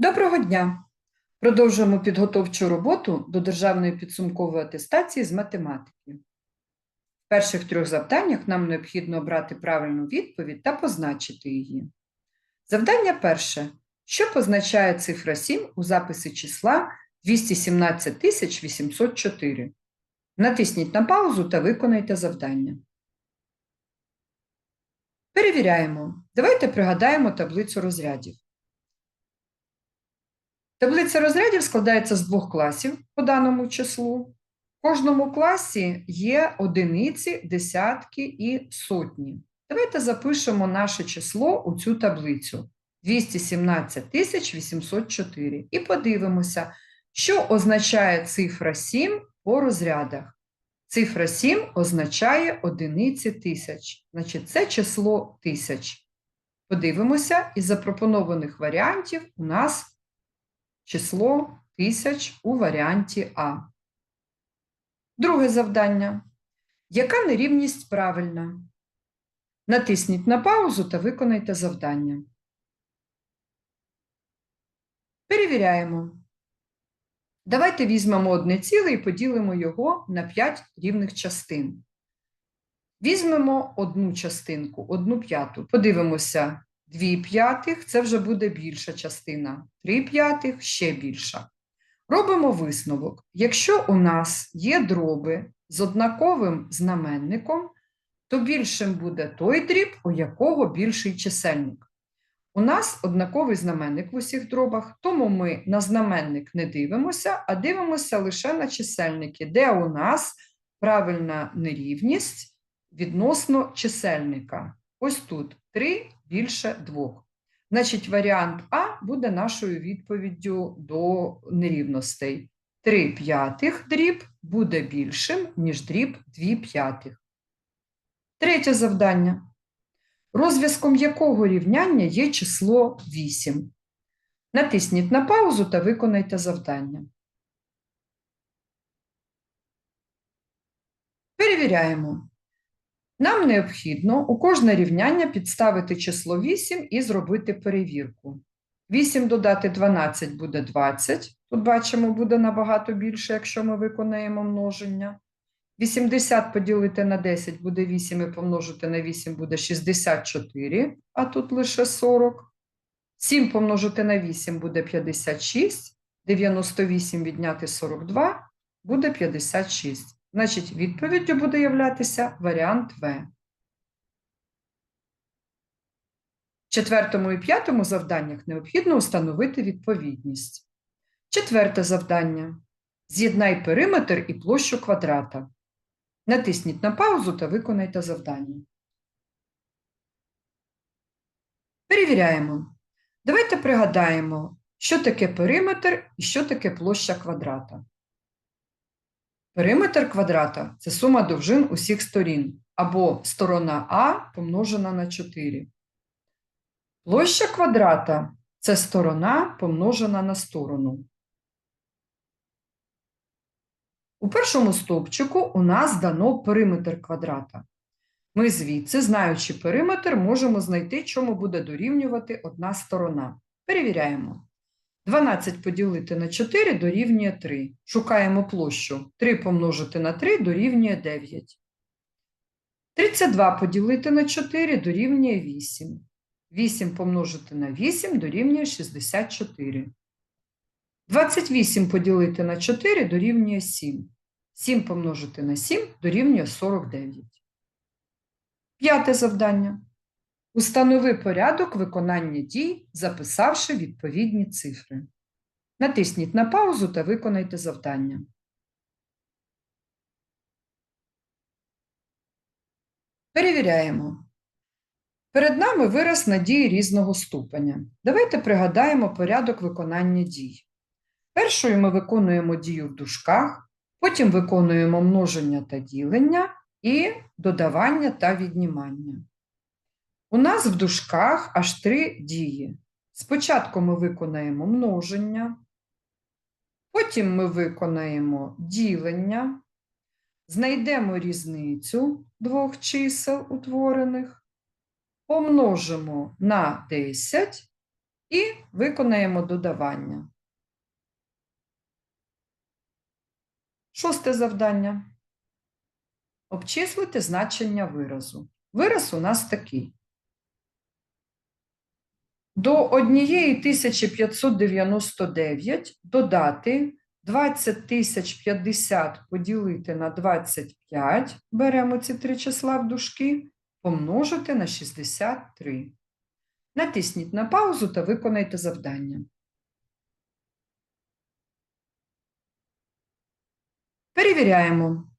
Доброго дня! Продовжуємо підготовчу роботу до державної підсумкової атестації з математики. В перших трьох завданнях нам необхідно обрати правильну відповідь та позначити її. Завдання перше. Що позначає цифра 7 у записі числа 217 804? Натисніть на паузу та виконайте завдання. Перевіряємо. Давайте пригадаємо таблицю розрядів. Таблиця розрядів складається з двох класів по даному числу. В кожному класі є одиниці, десятки і сотні. Давайте запишемо наше число у цю таблицю 217 804 і подивимося, що означає цифра 7 по розрядах. Цифра 7 означає одиниці тисяч, значить це число тисяч. Подивимося, із запропонованих варіантів у нас число тисяч у варіанті А. Друге завдання. Яка нерівність правильна? Натисніть на паузу та виконайте завдання. Перевіряємо. Давайте візьмемо одне ціле і поділимо його на 5 рівних частин. Візьмемо одну частинку, одну п'яту. Подивимося, 2 п'ятих це вже буде більша частина, 3 п'ятих ще більша. Робимо висновок. Якщо у нас є дроби з однаковим знаменником, то більшим буде той дріб, у якого більший чисельник. У нас однаковий знаменник в усіх дробах, тому ми на знаменник не дивимося, а дивимося лише на чисельники, де у нас правильна нерівність відносно чисельника. Ось тут 3 більше 2. Значить, варіант А буде нашою відповіддю до нерівностей. 3 п'ятих дріб буде більшим, ніж дріб 2 п'ятих. Третє завдання. Розв'язком якого рівняння є число 8? Натисніть на паузу та виконайте завдання. Перевіряємо. Нам необхідно у кожне рівняння підставити число 8 і зробити перевірку. 8 додати 12 буде 20. Тут бачимо, буде набагато більше, якщо ми виконаємо множення. 80 поділити на 10 буде 8 і помножити на 8 буде 64, а тут лише 40. 7 помножити на 8 буде 56. 98 відняти 42 буде 56. Значить, відповіддю буде являтися варіант В. В четвертому і п'ятому завданнях необхідно встановити відповідність. Четверте завдання. З'єднай периметр і площу квадрата. Натисніть на паузу та виконайте завдання. Перевіряємо. Давайте пригадаємо, що таке периметр і що таке площа квадрата. Периметр квадрата це сума довжин усіх сторін, або сторона А помножена на 4. Площа квадрата це сторона помножена на сторону. У першому стовпчику у нас дано периметр квадрата. Ми звідси, знаючи периметр, можемо знайти, чому буде дорівнювати одна сторона. Перевіряємо. 12 поділити на 4 дорівнює 3. Шукаємо площу. 3 помножити на 3 дорівнює 9. 32 поділити на 4 дорівнює 8. 8 помножити на 8 дорівнює 64. 28 поділити на 4 дорівнює 7. 7 помножити на 7 дорівнює 49. П'яте завдання. Установи порядок виконання дій, записавши відповідні цифри. Натисніть на паузу та виконайте завдання. Перевіряємо. Перед нами вираз надії різного ступеня. Давайте пригадаємо порядок виконання дій. Першою ми виконуємо дію в дужках, потім виконуємо множення та ділення і додавання та віднімання. У нас в дужках аж три дії. Спочатку ми виконаємо множення, потім ми виконаємо ділення, знайдемо різницю двох чисел утворених, помножимо на 10 І виконаємо додавання. Шосте завдання. Обчислити значення виразу. Вираз у нас такий. До 1599 додати 20050 поділити на 25, беремо ці три числа в дужки, помножити на 63. Натисніть на паузу та виконайте завдання. Перевіряємо.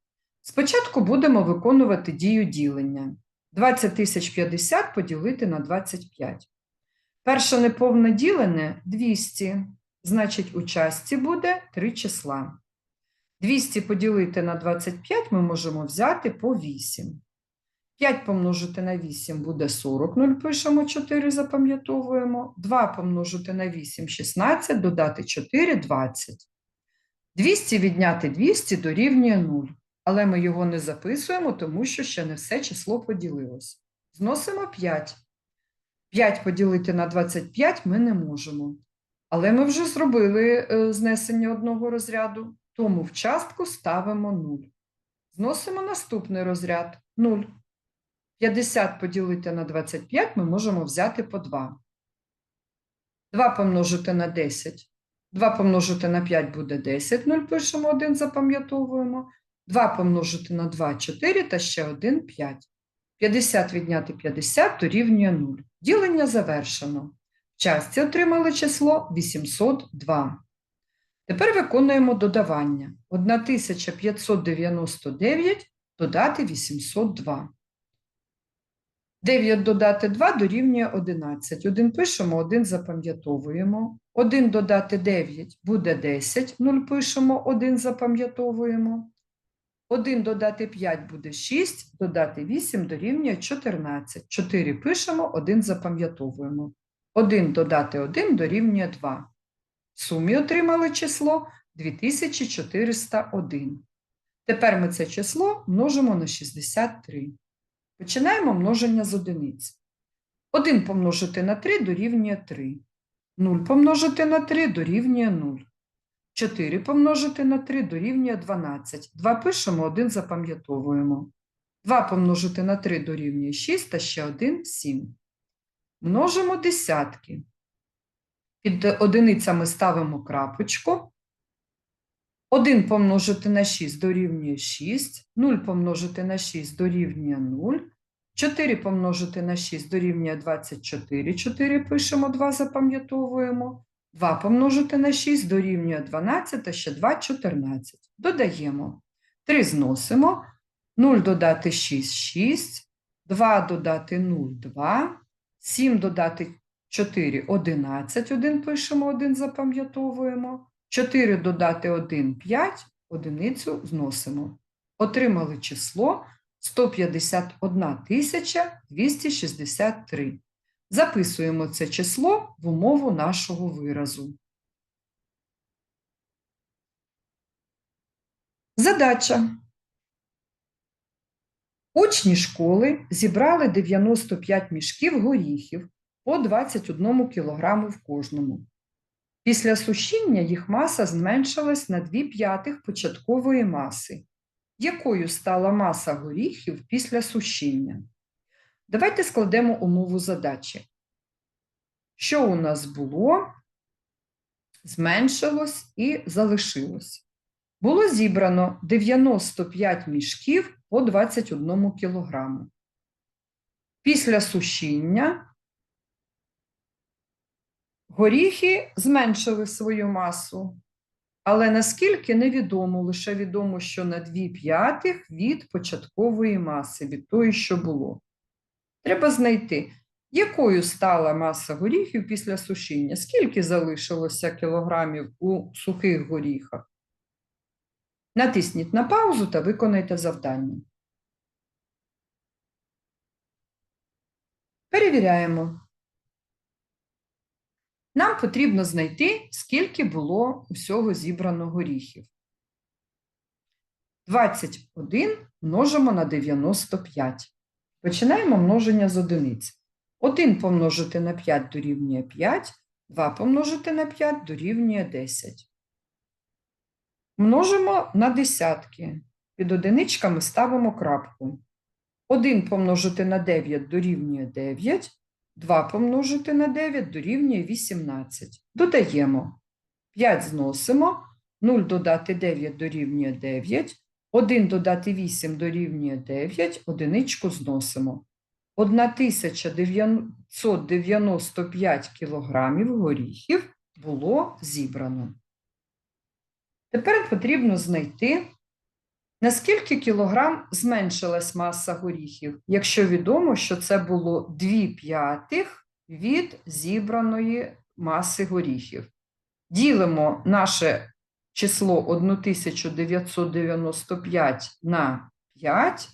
Спочатку будемо виконувати дію ділення. 20050 поділити на 25. Перше неповне ділене 200, значить у частці буде 3 числа. 200 поділити на 25 ми можемо взяти по 8. 5 помножити на 8 буде 40, 0 пишемо 4, запам'ятовуємо. 2 помножити на 8 – 16, додати 4 – 20. 200 відняти 200 дорівнює 0, але ми його не записуємо, тому що ще не все число поділилось. Зносимо 5. 5 поділити на 25 ми не можемо. Але ми вже зробили е, знесення одного розряду, тому в частку ставимо 0. Зносимо наступний розряд 0. 50 поділити на 25 ми можемо взяти по 2. 2 помножити на 10. 2 помножити на 5 буде 10, 0 пишемо 1, запам'ятовуємо. 2 помножити на 2 – 4 та ще 1 – 5. 50 відняти 50 дорівнює 0. Ділення завершено. В частці отримали число 802. Тепер виконуємо додавання. 1599 додати 802. 9 додати 2 дорівнює 11. 1 пишемо, 1 запам'ятовуємо. 1 додати 9 буде 10. 0 пишемо, 1 запам'ятовуємо. 1 додати 5 буде 6, додати 8 дорівнює 14. 4 пишемо, 1 запам'ятовуємо. 1 додати 1 дорівнює 2. В сумі отримали число 2401. Тепер ми це число множимо на 63. Починаємо множення з одиниць. 1 помножити на 3 дорівнює 3. 0 помножити на 3 дорівнює 0. 4 помножити на 3 дорівнює 12. 2 пишемо, 1 запам'ятовуємо. 2 помножити на 3 дорівнює 6 та ще 1 – 7. Множимо десятки. Під одиницями ставимо крапочку. 1 помножити на 6 дорівнює 6, 0 помножити на 6 дорівнює 0, 4 помножити на 6 дорівнює 24, 4 пишемо, 2 запам'ятовуємо, 2 помножити на 6 дорівнює 12, а ще 2 – 14. Додаємо. 3 зносимо, 0 додати 6 – 6, 2 додати 0 – 2, 7 додати 4 – 11, 1 пишемо, 1 запам'ятовуємо. 4 додати 1 – 5, одиницю зносимо. Отримали число 151 263. Записуємо це число в умову нашого виразу. Задача. Учні школи зібрали 95 мішків горіхів по 21 кг в кожному. Після сушіння їх маса зменшилась на 2 п'ятих початкової маси. Якою стала маса горіхів після сушіння? Давайте складемо умову задачі. Що у нас було, зменшилось і залишилось? Було зібрано 95 мішків по 21 кілограму. Після сушіння Горіхи зменшили свою масу, але наскільки невідомо, лише відомо, що на 2 п'ятих від початкової маси, від тої, що було. Треба знайти, якою стала маса горіхів після сушіння, скільки залишилося кілограмів у сухих горіхах. Натисніть на паузу та виконайте завдання. Перевіряємо. Нам потрібно знайти, скільки було усього зібрано горіхів. 21 множимо на 95. Починаємо множення з одиниць. 1 помножити на 5 дорівнює 5, 2 помножити на 5 дорівнює 10. Множимо на десятки. Під одиничками ставимо крапку. 1 помножити на 9 дорівнює 9. 2 помножити на 9 дорівнює 18. Додаємо. 5 зносимо. 0 додати 9 дорівнює 9. 1 додати 8 дорівнює 9. Одиничку зносимо. 1995 кілограмів горіхів було зібрано. Тепер потрібно знайти, наскільки кілограм зменшилась маса горіхів, якщо відомо, що це було 2 п'ятих від зібраної маси горіхів. Ділимо наше число 1995 на 5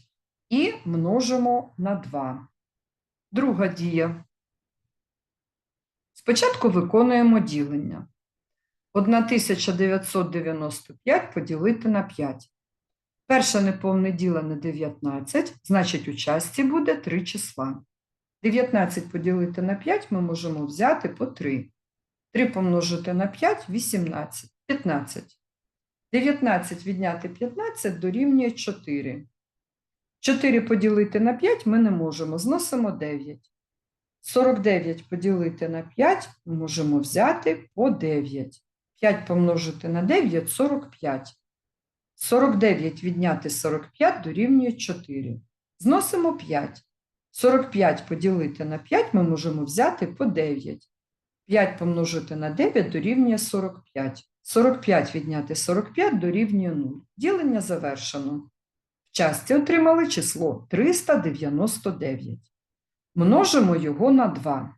і множимо на 2. Друга дія. Спочатку виконуємо ділення. 1995 поділити на 5. Перше неповне ділене 19, значить у часті буде 3 числа. 19 поділити на 5 ми можемо взяти по 3. 3 помножити на 5 – 18, 15. 19 відняти 15 дорівнює 4. 4 поділити на 5 ми не можемо, зносимо 9. 49 поділити на 5 ми можемо взяти по 9. 5 помножити на 9 – 45. 49 відняти 45 дорівнює 4. Зносимо 5. 45 поділити на 5 ми можемо взяти по 9. 5 помножити на 9 дорівнює 45. 45 відняти 45 дорівнює 0. Ділення завершено. Часті отримали число 399. Множимо його на 2.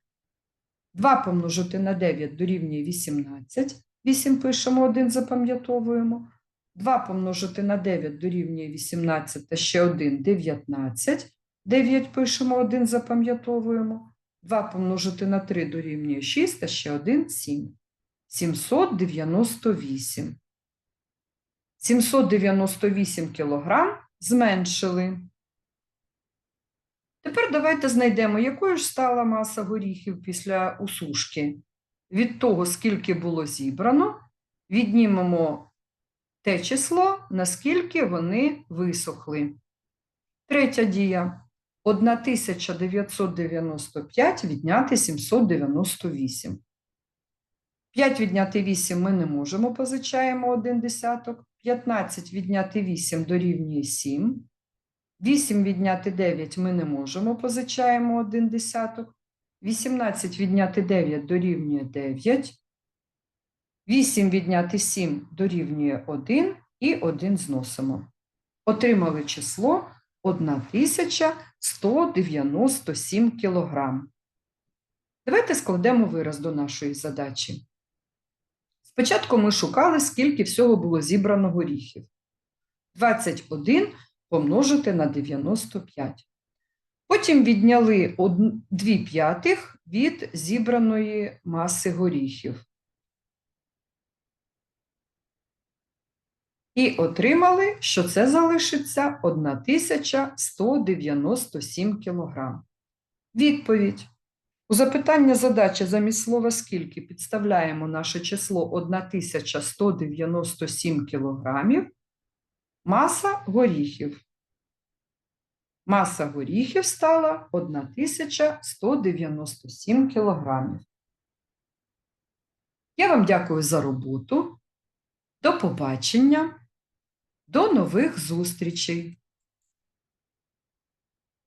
2 помножити на 9 дорівнює 18. 8 пишемо, 1 запам'ятовуємо. 2 помножити на 9 дорівнює 18 та ще 1 – 19. 9 пишемо, 1 запам'ятовуємо. 2 помножити на 3 дорівнює 6 та ще 1 – 7. 798. 798 кілограм зменшили. Тепер давайте знайдемо, якою ж стала маса горіхів після усушки. Від того, скільки було зібрано, віднімемо те число, наскільки вони висохли. Третя дія. 1995 відняти 798. 5 відняти 8 ми не можемо, позичаємо 1 десяток. 15 відняти 8 дорівнює 7. 8 відняти 9 ми не можемо, позичаємо 1 десяток. 18 відняти 9 дорівнює 9. 8 відняти 7 дорівнює 1 і 1 зносимо. Отримали число 1197 кілограм. Давайте складемо вираз до нашої задачі. Спочатку ми шукали, скільки всього було зібрано горіхів. 21 помножити на 95. Потім відняли 2 п'ятих від зібраної маси горіхів. І отримали, що це залишиться 1197 кг. Відповідь. У запитання задачі замість слова «скільки» підставляємо наше число 1197 кг. Маса горіхів. Маса горіхів стала 1197 кг. Я вам дякую за роботу. До побачення. До нових зустрічей!